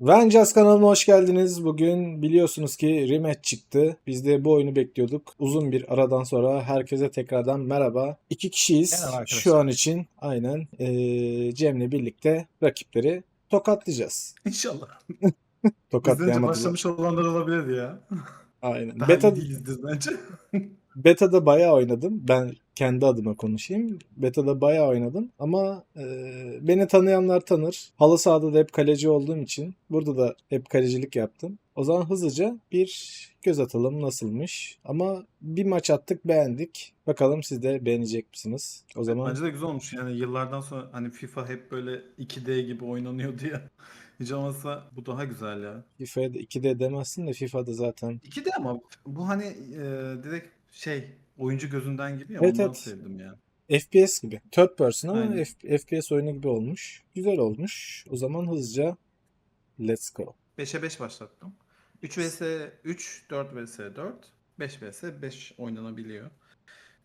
Vengeance kanalıma hoş geldiniz. Bugün biliyorsunuz ki rematch çıktı. Biz de bu oyunu bekliyorduk. Uzun bir aradan sonra herkese tekrardan merhaba. İki kişiyiz Merhaba şu an için. Aynen. Ee, Cem'le birlikte rakipleri tokatlayacağız. İnşallah. Bizden önce Tokatlayamadılar. başlamış olanlar olabilirdi ya. Aynen. Daha Beta, iyi değilizdir bence. Beta'da bayağı oynadım. Ben kendi adıma konuşayım. Beta'da bayağı oynadım ama e, beni tanıyanlar tanır. Halı sahada da hep kaleci olduğum için burada da hep kalecilik yaptım. O zaman hızlıca bir göz atalım nasılmış. Ama bir maç attık beğendik. Bakalım siz de beğenecek misiniz? O zaman Bence de güzel olmuş yani yıllardan sonra hani FIFA hep böyle 2D gibi oynanıyordu ya. Hiç olmazsa bu daha güzel ya. FIFA'ya da 2D demezsin de FIFA'da zaten 2D ama bu hani e, direkt şey oyuncu gözünden gibi ya Evet, ondan evet. sevdim ya. FPS gibi. Third person ama. F- FPS oyunu gibi olmuş. Güzel olmuş. O zaman hızlıca let's go. 5'e 5 başlattım. 3 vs 3, 4 vs 4, 5 vs 5 oynanabiliyor.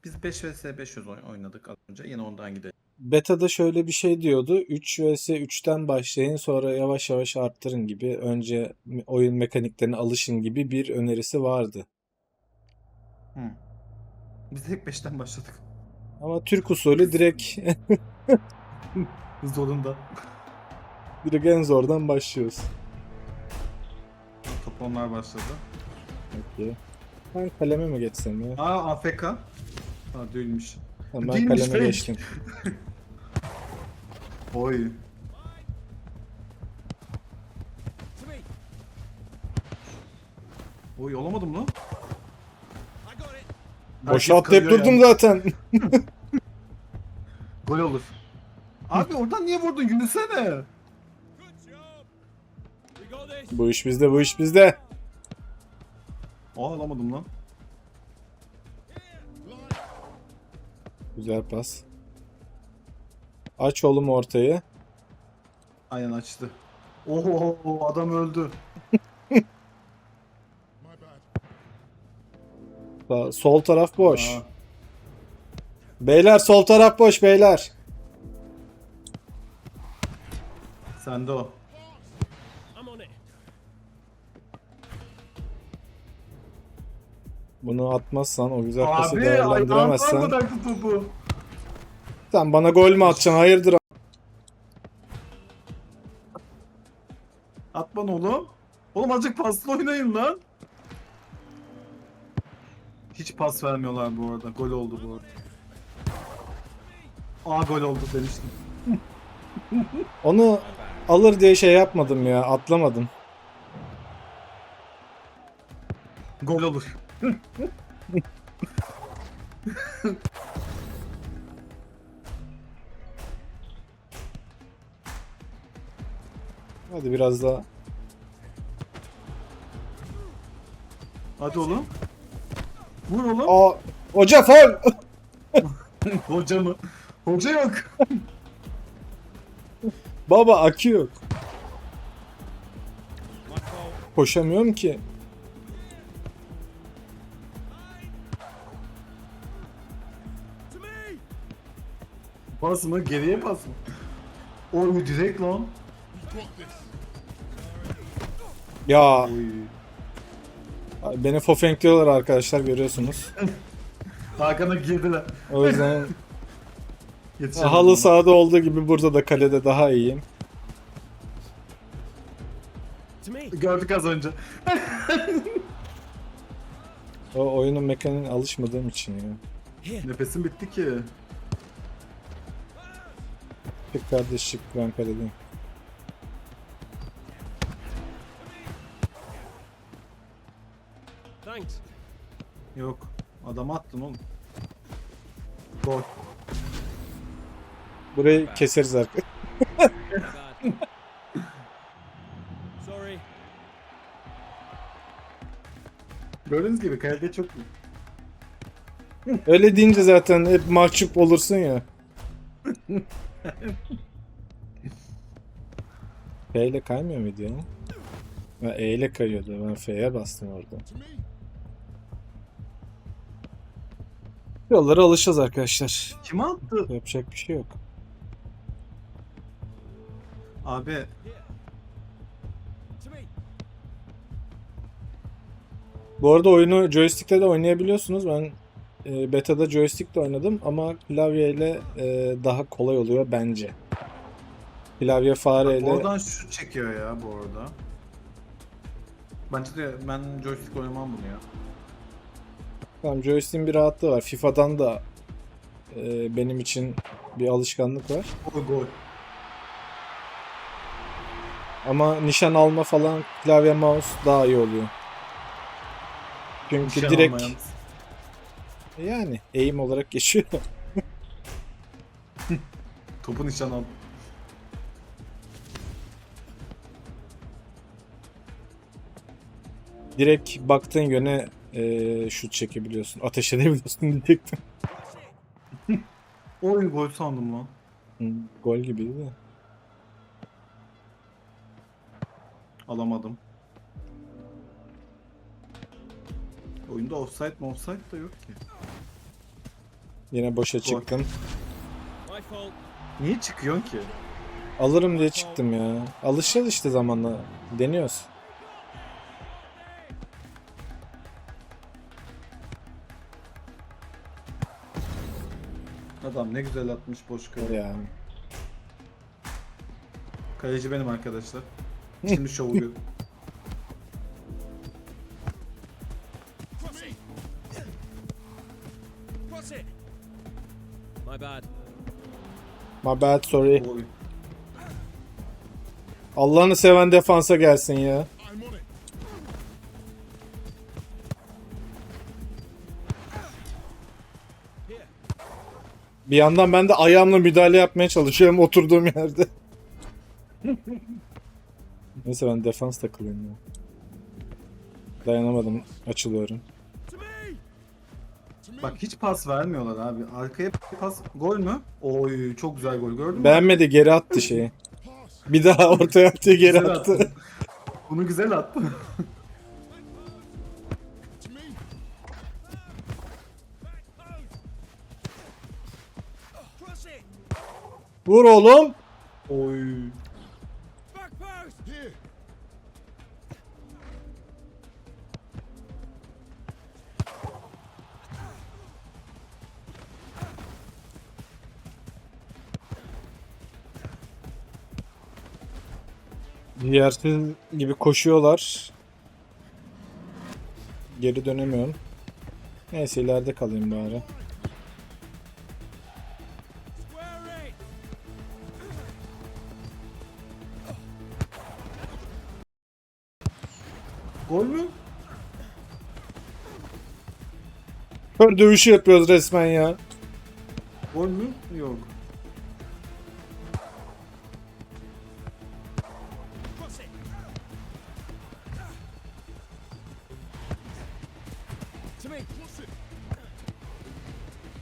Biz 5 vs 500 oy- oynadık az önce. Yine ondan gidelim. Beta'da şöyle bir şey diyordu. 3 vs 3'ten başlayın sonra yavaş yavaş arttırın gibi. Önce oyun mekaniklerine alışın gibi bir önerisi vardı. Hı. Biz hep 5'ten başladık. Ama Türk usulü direkt Zorunda. direkt en zordan başlıyoruz. Top onlar başladı. Peki. Ben kaleme mi geçsem ya? Aa AFK. Ha değilmiş. Tamam, ben Değilmiş, kaleme fake. geçtim. Oy. Oy olamadım lan. Boşa atlayıp durdum zaten. Gol olur. Abi oradan niye vurdun? Yürüsene. bu iş bizde, bu iş bizde. Aa alamadım lan. Güzel pas. Aç oğlum ortayı. Aynen açtı. Oho adam öldü. Sol taraf boş. Aa, Beyler sol taraf boş beyler. sende o. Bunu atmazsan o güzel pası Abi ayağımdan değerlendiremezsen. bıraktı topu. Sen bana gol mü atacaksın? Hayırdır? At bana oğlum. Oğlum azıcık paslı oynayın lan. Hiç pas vermiyorlar bu arada. Gol oldu bu arada. Aa gol oldu demiştim. Onu alır diye şey yapmadım ya. Atlamadım. Gol olur. Hadi biraz daha. Hadi oğlum. Vur oğlum. Aa, hoca faul. Hoca mı? Hoca yok. Baba akü yok. Koşamıyorum ki. Pas mı? Geriye pas mı? Oy direkt lan. Ya Oy. Beni fofenkliyorlar arkadaşlar görüyorsunuz. Hakan'a girdiler. O yüzden Yetişemedim halı sahada olduğu gibi burada da kalede daha iyiyim. Gördük az önce. O oyunun mekaniğine alışmadığım için ya. Nefesim bitti ki. Tek kardeşlik ben kaledeyim. Yok. Adam attın oğlum. Gol. Burayı keseriz. Sorry. Gördüğünüz gibi kalede çok iyi. Öyle deyince zaten hep mahcup olursun ya. F ile kaymıyor muydu ya? Ha, E ile kayıyordu. Ben F'ye bastım orada. Yollara alışacağız arkadaşlar. Kime attı? Yapacak bir şey yok. Abi Bu arada oyunu joystick'te de oynayabiliyorsunuz. Ben e, beta'da joystick'le oynadım ama klavyeyle e, daha kolay oluyor bence. Klavye fareyle Oradan şu çekiyor ya bu arada. Bence de ben joystick oynamam bunu ya. Tamam joystick'in bir rahatlığı var. FIFA'dan da e, benim için bir alışkanlık var. Gol gol. Ama nişan alma falan klavye mouse daha iyi oluyor. Çünkü Nişan direkt almayan. yani eğim olarak geçiyor. Topu nişan al. direkt baktığın yöne e, şut çekebiliyorsun. Ateş edebiliyorsun diyecektim. Oy gol sandım lan. Hı, Gol gibiydi de. Alamadım. Oyunda offside mi offside da yok ki. Yine boşa çıktım. Niye çıkıyorsun ki? Alırım diye çıktım ya. Alışacağız işte zamanla. Deniyoruz. Adam ne güzel atmış boş kale. Ya. Kaleci benim arkadaşlar. Şimdi şovu gör. My bad. My bad sorry. Allah'ını seven defansa gelsin ya. Bir yandan ben de ayağımla müdahale yapmaya çalışıyorum oturduğum yerde. Neyse ben defans takılayım ya. Dayanamadım. Açılıyorum. Bak hiç pas vermiyorlar abi. Arkaya pas gol mü? Oy çok güzel gol gördün mü? Beğenmedi geri attı şeyi. Bir daha ortaya attı geri Güzel attı. attı. Bunu güzel attı. Vur oğlum. Oy. Yersiz gibi koşuyorlar. Geri dönemiyorum. Neyse ileride kalayım bari. Kör dövüşü yapıyoruz resmen ya. Gol mü? Yok.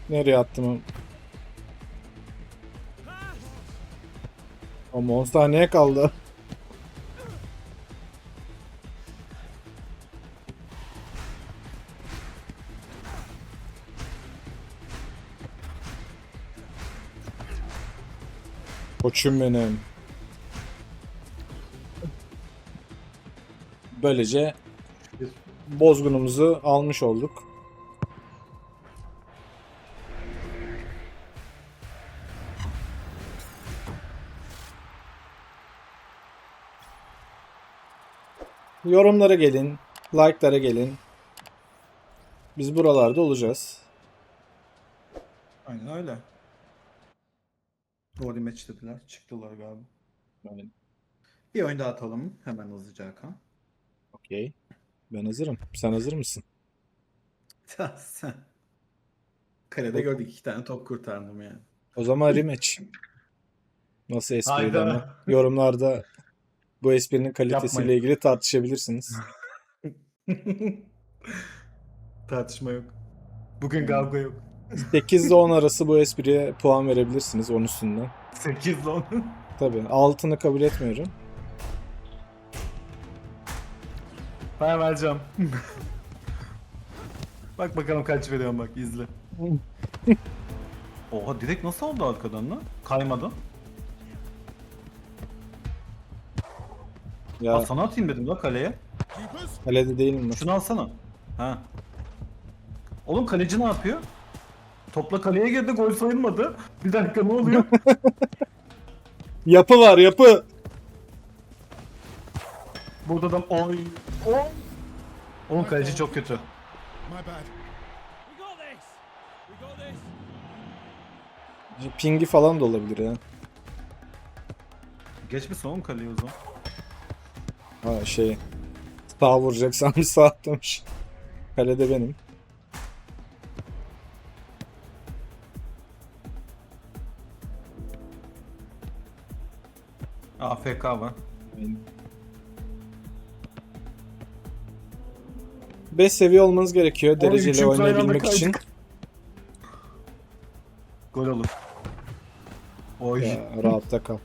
Nereye attım? Pass. Ama 10 saniye kaldı. Koçum benim. Böylece bozgunumuzu almış olduk. Yorumlara gelin, like'lara gelin. Biz buralarda olacağız. Aynen öyle. Gol match dediler. Çıktılar galiba. Bir oyun daha atalım. Hemen hızlıca Hakan. Okey. Ben hazırım. Sen hazır mısın? Ya Sen. Kalede gördük iki tane top kurtardım yani. O zaman rematch. Nasıl espriydi Hayda. ama? Yorumlarda bu esprinin kalitesiyle Yapmayın. ilgili tartışabilirsiniz. Tartışma yok. Bugün kavga yok. 8 ile 10 arası bu espriye puan verebilirsiniz 10 üstünden. 8 10. Tabii altını kabul etmiyorum. Ben vereceğim. bak bakalım kaç veriyorum bak izle. Oha direkt nasıl oldu arkadan lan? Kaymadan. Ya Aa, sana atayım dedim la kaleye. Kalede değilim ben. Şunu alsana. Ha. Oğlum kaleci ne yapıyor? Topla kaleye girdi gol sayılmadı. Bir dakika ne oluyor? Yapı var yapı. Burada da oy. Oy. Oğlum kaleci çok kötü. Pingi falan da olabilir ya. Geçmişsin oğlum kaleyi o zaman. Ha şey. Sağ vuracaksan bir sağ atlamış. Kalede benim. AFK var. 5 seviye olmanız gerekiyor dereceli oynayabilmek için. Gol olur. Oy. Ya, rahatta kal.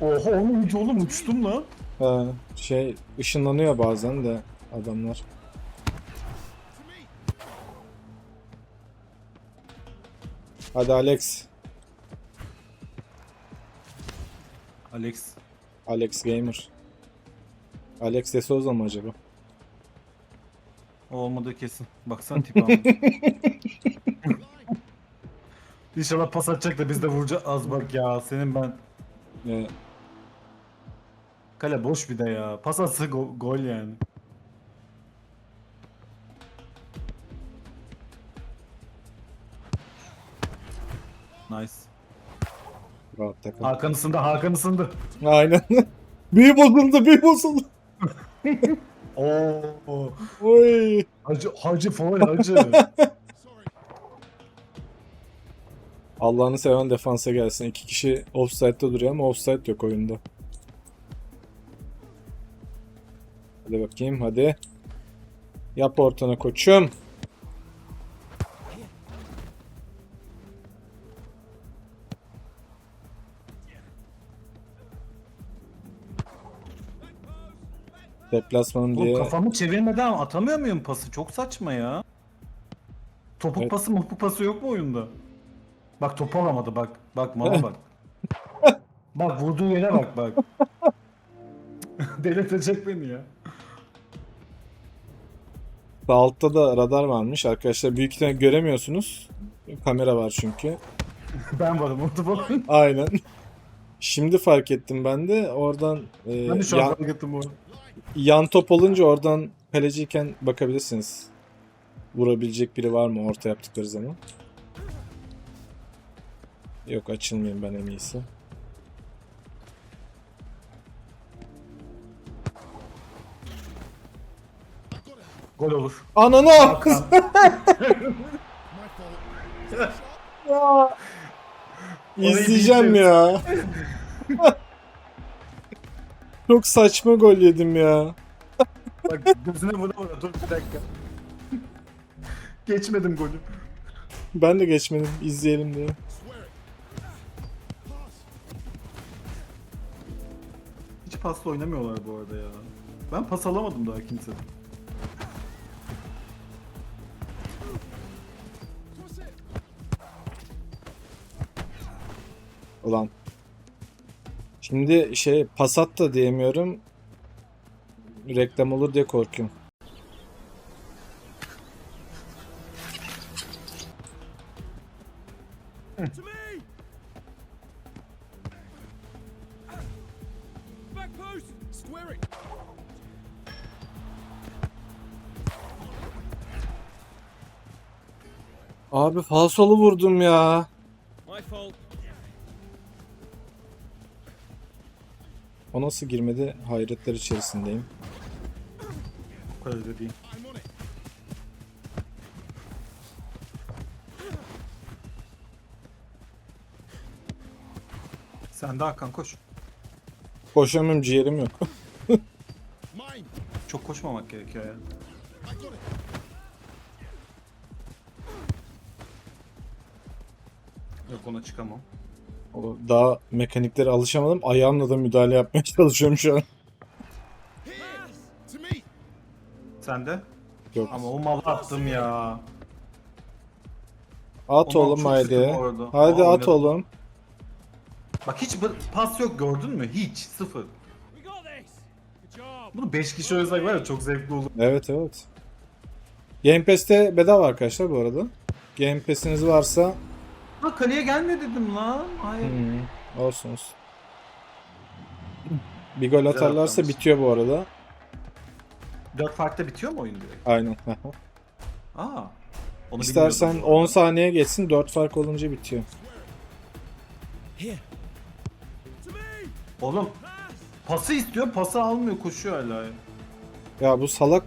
Oha oğlum uç oğlum uçtum lan. Ha, şey ışınlanıyor bazen de adamlar. Hadi Alex. Alex. Alex Gamer. Alex de Souza mı acaba? O olmadı kesin. Baksana tipi ama. İnşallah pas atacak da biz de vuracağız. Az bak ya senin ben. Ee, Kale boş bir de ya. Pas atsa go- gol yani. Nice. rahatta kal. Hakan ısındı, Hakan ısındı. Aynen. büyü bozuldu, büyü bozuldu. Oo. Oy. Hacı, hacı foul hacı. Allah'ını seven defansa gelsin. İki kişi offside'da duruyor ama offside yok oyunda. Hadi bakayım hadi. Yap ortana koçum. Deplasmanım Oğlum diye. kafamı çevirmeden atamıyor muyum pası? Çok saçma ya. Topuk Evet. pası mopuk pası yok mu oyunda? Bak top alamadı bak. Bak mala bak. bak vurduğu yere bak bak. Delirtecek beni ya. Sağ altta da radar varmış arkadaşlar. Büyük ihtimal göremiyorsunuz. Kamera var çünkü. Ben varım orada. Aynen. Şimdi fark ettim ben de. Oradan e, Ben de şu yan, an fark ettim yan top olunca oradan kaleciyken bakabilirsiniz. Vurabilecek biri var mı orta yaptıkları zaman. Yok açılmayayım ben en iyisi. Gol olur. Ananı! Fault. İzleyeceğim ya. Çok saçma gol yedim ya. Bak gözüne vura vura dur bir dakika. Geçmedim golü. Ben de geçmedim izleyelim diye. Hiç pasla oynamıyorlar bu arada ya. Ben pas alamadım daha kimseden. Ulan. Şimdi şey Passat da diyemiyorum. Reklam olur diye korkuyorum. Abi falsolu vurdum ya. Nasıl girmedi? Hayretler içerisindeyim. Bu kadar da değil. Sen de Hakan koş. Koşamıyorum ciğerim yok. Çok koşmamak gerekiyor ya. Yok ona çıkamam. O daha mekaniklere alışamadım. Ayağımla da müdahale yapmaya çalışıyorum şu an. Sen de? Yok. Ama o malı attım ya. At Ondan oğlum çok haydi. Haydi Aa, at oynadım. oğlum. Bak hiç bu- pas yok gördün mü? Hiç. Sıfır. We got this. Good job. Bunu 5 kişi oynasak var ya çok zevkli olur. Evet evet. Game Pass'te bedava arkadaşlar bu arada. Game Pass'iniz varsa Ha kaleye gelmiyor dedim lan. Hayır. hmm, olsun olsun. Bir gol atarlarsa atlamış. bitiyor bu arada. 4 farkta bitiyor mu oyun direkt? Aynen. Aa. Onu İstersen bilmiyordum bu 10 arada. saniye geçsin 4 fark olunca bitiyor. Oğlum pası istiyor pası almıyor koşuyor hala. Ya bu salak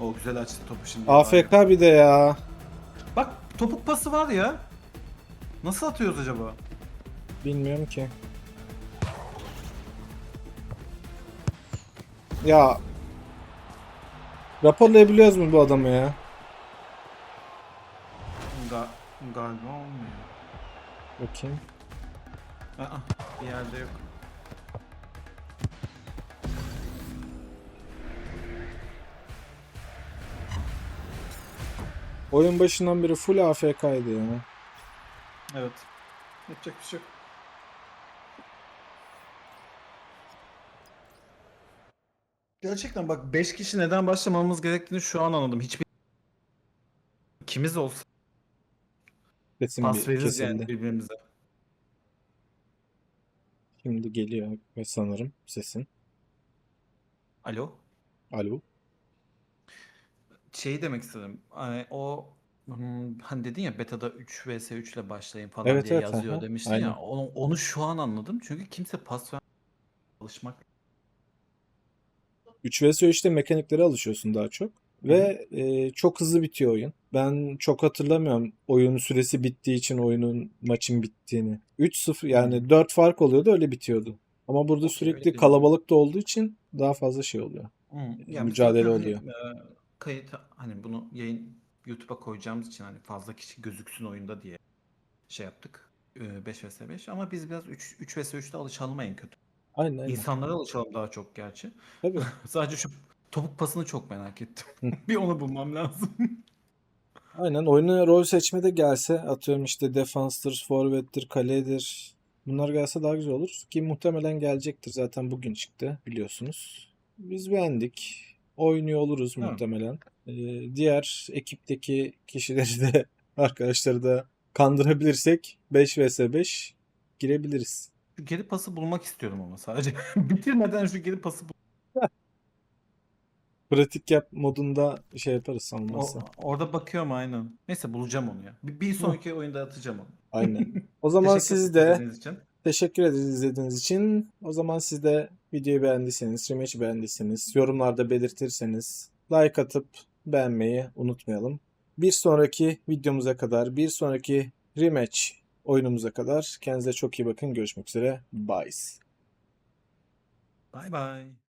O güzel açtı topu şimdi. AFK bir de ya. Topuk pası var ya. Nasıl atıyoruz acaba? Bilmiyorum ki. Ya raporlayabiliyoruz mu bu adamı ya? Ga galiba olmuyor. Bakayım. Aa, bir yerde yok. Oyun başından beri full AFK'ydı ya. Evet. Yapacak bir şey yok. Gerçekten bak 5 kişi neden başlamamız gerektiğini şu an anladım. Hiçbir ikimiz olsa Kesin pas bir veririz yani kesildi. birbirimize. Şimdi geliyor ve sanırım sesin. Alo? Alo. Şeyi demek istedim. Hani o hmm, hani dedin ya beta'da 3 vs 3 ile başlayın falan Evet, diye evet, yazıyor aha, demiştin aynen. ya. Onu, onu şu an anladım. Çünkü kimse pas ver alışmak 3 vs 3'te mekaniklere alışıyorsun daha çok. Ve e, çok hızlı bitiyor oyun. Ben çok hatırlamıyorum oyunun süresi bittiği için oyunun maçın bittiğini. 3-0 yani 4 fark oluyordu öyle bitiyordu. Ama burada sürekli değil. kalabalık da olduğu için daha fazla şey oluyor. Hı, biz mücadele oluyor. Hani, e, kayıt hani bunu yayın YouTube'a koyacağımız için hani fazla kişi gözüksün oyunda diye şey yaptık. E, 5 vs 5 ama biz biraz 3 3 vs 3'te alışalım en kötü. Aynen aynen. İnsanlara alışalım daha çok gerçi. Tabii. Sadece şu topuk pasını çok merak ettim. Bir onu bulmam lazım. Aynen oyuna rol seçmede gelse atıyorum işte defanstır, forvettir, kaledir. Bunlar gelse daha güzel olur. Ki muhtemelen gelecektir zaten bugün çıktı biliyorsunuz. Biz beğendik. Oynuyor oluruz Evet. muhtemelen. Ee, diğer ekipteki kişileri de arkadaşları da kandırabilirsek 5 vs 5 girebiliriz. Şu geri pası bulmak istiyorum ama sadece. Bitirmeden şu geri pası bul- Pratik yap modunda şey yaparız O- olmazsa. orada bakıyorum aynen. Neyse bulacağım onu ya. Bir, bir sonraki oyunda atacağım onu. Aynen. O zaman Teşekkür siz de izlediğiniz için. Teşekkür ederiz izlediğiniz için. O zaman siz de videoyu beğendiyseniz, rematch'i beğendiyseniz, yorumlarda belirtirseniz like atıp beğenmeyi unutmayalım. Bir sonraki videomuza kadar, bir sonraki rematch oyunumuza kadar kendinize çok iyi bakın. Görüşmek üzere. Bye. Bye bye.